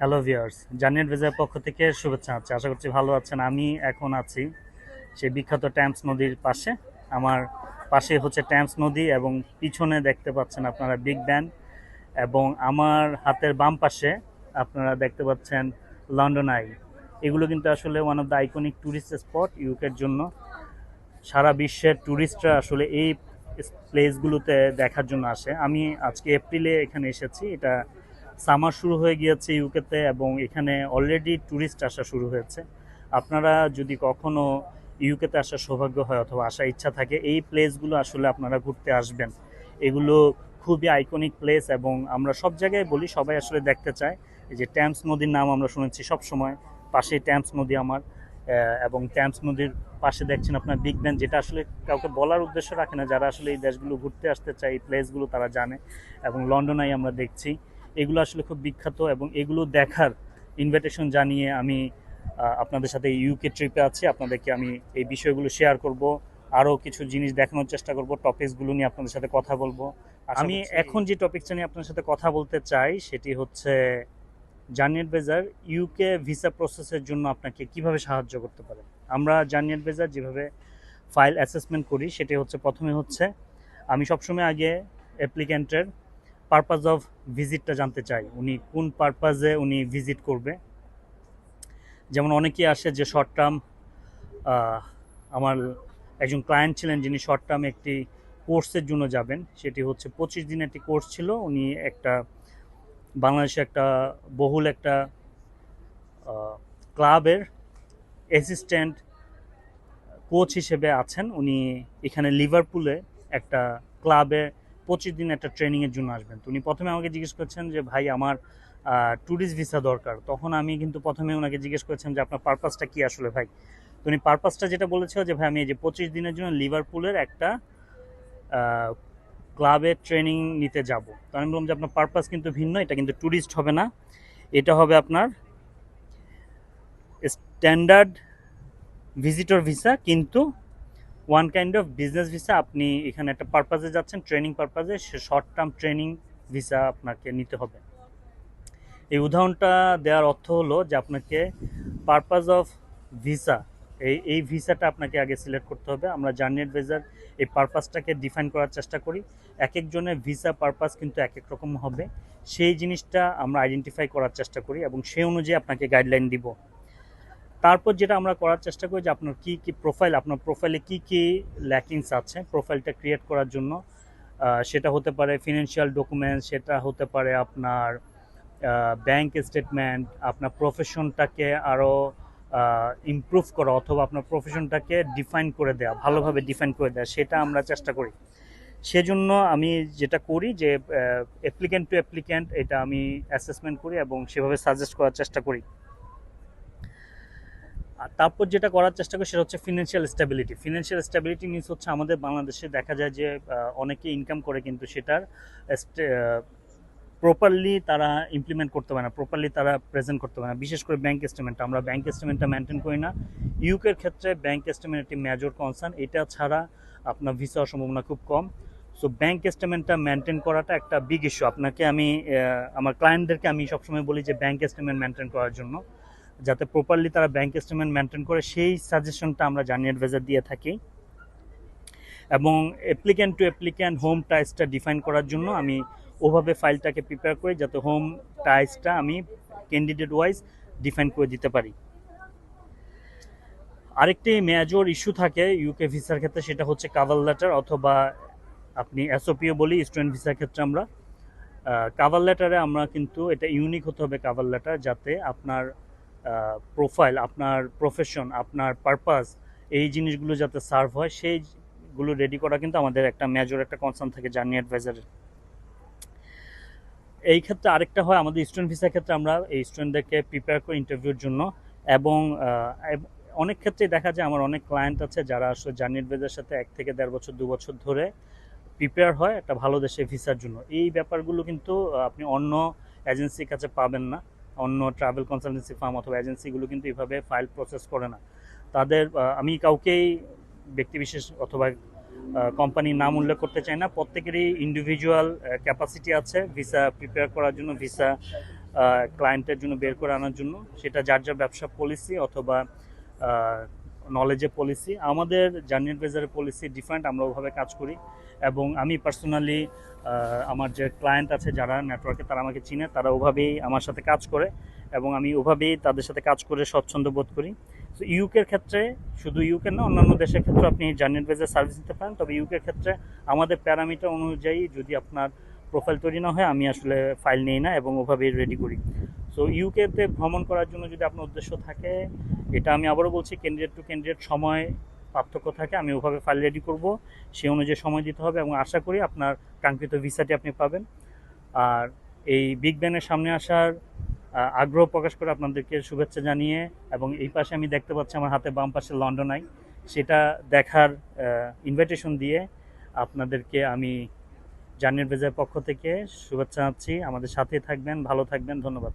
Hello viewers জানিয়ার ভেজার পক্ষ থেকে শুভেচ্ছা আছে আশা করছি ভালো আছেন। আমি এখন আছি সেই বিখ্যাত ট্যাম্পস নদীর পাশে। আমার পাশে হচ্ছে ট্যাম্পস নদী এবং পিছনে দেখতে পাচ্ছেন আপনারা বিগ ব্যান এবং আমার হাতের বাম পাশে আপনারা দেখতে পাচ্ছেন লন্ডন আই এগুলো কিন্তু আসলে one of the iconic tourist spot ইউকের জন্য। সারা বিশ্বের ট্যুরিস্টরা আসলে এই প্লেসগুলোতে দেখার জন্য আসে। আমি আজকে এপ্রিলে এখানে এসেছি। এটা সামার শুরু হয়ে গিয়েছে ইউকেতে এবং এখানে অলরেডি ট্যুরিস্ট আসা শুরু হয়েছে। আপনারা যদি কখনো ইউকেতে আসার সৌভাগ্য হয় অথবা আসার ইচ্ছা থাকে, এই প্লেসগুলো আসলে আপনারা ঘুরতে আসবেন। এগুলো খুবই আইকনিক প্লেস এবং আমরা সব জায়গায় বলি, সবাই আসলে দেখতে চায়। এই যে ট্যাম্পস নদীর নাম আমরা শুনেছি সব সময়, পাশেই ট্যাম্পস নদী আমার। এবং ট্যাম্পস নদীর পাশে দেখছেন আপনার বিগ ব্যান যেটা আসলে কাউকে বলার উদ্দেশ্য রাখে না, যারা আসলে এই দেশগুলো ঘুরতে আসতে চায়, এই প্লেসগুলো তারা জানে। এবং লন্ডনাই আমরা দেখছি। এগুলো আসলে খুব বিখ্যাত এবং এগুলো দেখার ইনভাইটেশন জানিয়ে আমি আপনাদের সাথে ইউকে ট্রিপে আছি। আপনাদেরকে আমি এই বিষয়গুলো শেয়ার করব। আরও কিছু জিনিস দেখানোর চেষ্টা করব টপিকসগুলো নিয়ে আপনাদের সাথে কথা বলব। আমি এখন যে টপিকটা নিয়ে আপনার সাথে কথা বলতে চাই সেটি হচ্ছে জানিয়েট বেজার ইউকে ভিসা প্রসেসের জন্য আপনাকে কীভাবে সাহায্য করতে পারে? আমরা জানিয়েট বেজার যেভাবে ফাইল অ্যাসেসমেন্ট করি সেটি হচ্ছে প্রথমে হচ্ছে আমি সবসময় আগে অ্যাপ্লিক্যান্টের পারপাস অফ ভিজিটটা জানতে চাই। উনি কোন পারপাজে উনি ভিজিট করবে? যেমন অনেকেই আসে যে শর্ট টার্ম আমার একজন ক্লায়েন্ট ছিলেন যিনি শর্ট টার্ম একটি কোর্সের জন্য যাবেন। সেটি হচ্ছে পঁচিশ দিন একটি কোর্স ছিল। উনি একটা বাংলাদেশে একটা বহুল একটা ক্লাবের অ্যাসিস্ট্যান্ট কোচ হিসেবে আছেন। উনি এখানে লিভারপুলে একটা ক্লাবে পঁচিশ দিন একটা ট্রেনিংয়ের জন্য আসবেন। তো উনি প্রথমে আমাকে জিজ্ঞেস করছেন যে, ভাই, আমার ট্যুরিস্ট ভিসা দরকার। তখন আমি কিন্তু প্রথমে ওনাকে জিজ্ঞেস করেছেন যে, আপনার পারপাসটা কি আসলে ভাই? তো উনি পারপাসটা যেটা বলেছিল যে, ভাই, আমি এই যে পঁচিশ দিনের জন্য লিভারপুলের একটা ক্লাবে ট্রেনিং নিতে যাব। তো আমি বললাম যে, আপনার পারপাস কিন্তু ভিন্ন, এটা কিন্তু ট্যুরিস্ট হবে না। এটা হবে আপনার স্ট্যান্ডার্ড ভিজিটর ভিসা কিন্তু one kind of business visa আপনি এখানে একটা পারপাজে যাচ্ছেন ট্রেনিং পারপাজে সে শর্ট টার্ম ট্রেনিং ভিসা আপনাকে নিতে হবে। এই উদাহরণটা দেওয়ার অর্থ হলো যে আপনাকে পারপাস অফ ভিসা এই এই ভিসাটা আপনাকে আগে সিলেক্ট করতে হবে। আমরা জার্নি অ্যাডভাইজার এই পারপাসটাকে ডিফাইন করার চেষ্টা করি। এক একজনের ভিসা পারপাস কিন্তু এক এক রকম হবে। সেই জিনিসটা আমরা আইডেন্টিফাই করার চেষ্টা করি এবং সেই অনুযায়ী আপনাকে গাইডলাইন দিব। তারপর যেটা আমরা করার চেষ্টা করি যে আপনার কী কী প্রোফাইল আপনার প্রোফাইলে কী কী ল্যাকিংস আছে প্রোফাইলটা ক্রিয়েট করার জন্য। সেটা হতে পারে ফিনান্সিয়াল ডকুমেন্টস সেটা হতে পারে আপনার ব্যাংক স্টেটমেন্ট আপনার প্রফেশনটাকে আরও ইমপ্রুভ করা অথবা আপনার প্রফেশনটাকে ডিফাইন করে দেওয়া ভালোভাবে ডিফাইন করে দেওয়া সেটা আমরা চেষ্টা করি। সেজন্য আমি যেটা করি যে অ্যাপ্লিক্যান্ট টু অ্যাপ্লিক্যান্ট এটা আমি অ্যাসেসমেন্ট করি এবং সেভাবে সাজেস্ট করার চেষ্টা করি। আর তারপর যেটা করার চেষ্টা করি সেটা হচ্ছে financial stability financial stability means হচ্ছে আমাদের বাংলাদেশে দেখা যায় যে অনেকে ইনকাম করে কিন্তু সেটার প্রপারলি তারা ইমপ্লিমেন্ট করতে পারে না প্রপারলি তারা প্রেজেন্ট করতে পারে না। বিশেষ করে ব্যাংক স্টেটমেন্ট আমরা ব্যাংক স্টেটমেন্টটা মেনটেন করি না। ইউকের ক্ষেত্রে ব্যাংক স্টেটমেন্ট একটি মেজর কনসার্ন এটা ছাড়া আপনার ভিসা সম্ভাবনা খুব কম। সো ব্যাংক স্টেটমেন্টটা মেনটেন করাটা একটা বিগ ইস্যু আপনাকে আমি আমার ক্লায়েন্টদেরকে আমি সবসময় বলি যে ব্যাংক স্টেটমেন্ট মেনটেন করার জন্য। যাতে প্রপারলি তারা ব্যাংক স্টেটমেন্ট মেনটেন করে, সেই সাজেশনটা আমরা জানি অ্যাডভাইজার দিয়ে থাকি। এবং অ্যাপ্লিক্যান্ট টু অ্যাপ্লিক্যান্ট হোম টাইসটা ডিফাইন করার জন্য আমি ওভাবে ফাইলটাকে প্রিপেয়ার করি, যাতে হোম টাইসটা আমি ক্যান্ডিডেট ওয়াইজ ডিফাইন করে দিতে পারি। আরেকটি মেজর ইস্যু থাকে ইউকে ভিসার ক্ষেত্রে, সেটা হচ্ছে কাভার লেটার অথবা আপনি এসওপিও বলি স্টুডেন্ট ভিসার ক্ষেত্রে আমরা। কাভার লেটারে আমরা কিন্তু এটা ইউনিক হতে হবে কাভার লেটার যাতে আপনার প্রোফাইল আপনার প্রফেশন আপনার পারপাস এই জিনিসগুলো যাতে সার্ভ হয়, সেইগুলো রেডি করা কিন্তু আমাদের একটা মেজর একটা কনসার্ন থাকে জার্নি অ্যাডভাইজারের এই ক্ষেত্রে আরেকটা হয়, আমাদের স্টুডেন্ট ভিসার ক্ষেত্রে আমরা এই স্টুডেন্টদেরকে প্রিপেয়ার করি ইন্টারভিউর জন্য এবং অনেক ক্ষেত্রেই দেখা যায় আমার অনেক ক্লায়েন্ট আছে যারা আসলে জার্নি অ্যাডভাইজারের সাথে এক থেকে দেড় বছর, দু বছর ধরে প্রিপেয়ার হয় একটা ভালো দেশে ভিসার জন্য। এই ব্যাপারগুলো কিন্তু আপনি অন্য এজেন্সির কাছে পাবেন না। অন্য ট্রাভেল কনসালটেন্সি ফার্ম অথবা এজেন্সিগুলো কিন্তু এভাবে ফাইল প্রসেস করে না। তাদের আমি কাউকেই ব্যক্তিবিশেষ অথবা কোম্পানির নাম উল্লেখ করতে চাই না। প্রত্যেকেরই ইন্ডিভিজুয়াল ক্যাপাসিটি আছে ভিসা প্রিপেয়ার করার জন্য ভিসা ক্লায়েন্টের জন্য, বের করে আনার জন্য। সেটা যার যার ব্যবসা পলিসি অথবা নলেজে পলিসি আমাদের জার্নি অ্যাডভাইজারের পলিসি ডিফারেন্ট আমরা ওভাবে কাজ করি। এবং আমি পার্সোনালি আমার যে ক্লায়েন্ট আছে যারা নেটওয়ার্কে তারা আমাকে চিনে, তারা ওভাবেই আমার সাথে কাজ করে এবং আমি ওভাবেই তাদের সাথে কাজ করে স্বচ্ছন্দ বোধ করি। তো ইউকের ক্ষেত্রে, শুধু ইউকে না, অন্যান্য দেশের ক্ষেত্রে আপনি জার্নি অ্যাডভাইজার সার্ভিস নিতে পারেন। তবে ইউকের ক্ষেত্রে আমাদের প্যারামিটার অনুযায়ী যদি আপনার প্রোফাইল তৈরি না হয়, আমি আসলে ফাইল নেই না এবং ওভাবেই রেডি করি। সো ইউকেতে ভ্রমণ করার জন্য যদি আপনার উদ্দেশ্য থাকে, এটা আমি আবারও বলছি ক্যান্ডিডেট টু ক্যান্ডিডেট সময় পার্থক্য থাকে, আমি ওভাবে ফাইল রেডি করব। সেই অনুযায়ী সময় দিতে হবে এবং আশা করি আপনার কাঙ্ক্ষিত ভিসাটি আপনি পাবেন। আর এই বিগ ব্যানের সামনে আসার আগ্রহ প্রকাশ করে আপনাদেরকে শুভেচ্ছা জানিয়ে এবং এই পাশে আমি দেখতে পাচ্ছি আমার হাতে বাম পাশে লন্ডন আই সেটা দেখার ইনভাইটেশন দিয়ে আপনাদেরকে আমি জার্নির বেজার পক্ষ থেকে শুভেচ্ছা জানাচ্ছি। আমাদের সাথে থাকবেন, ভালো থাকবেন, ধন্যবাদ।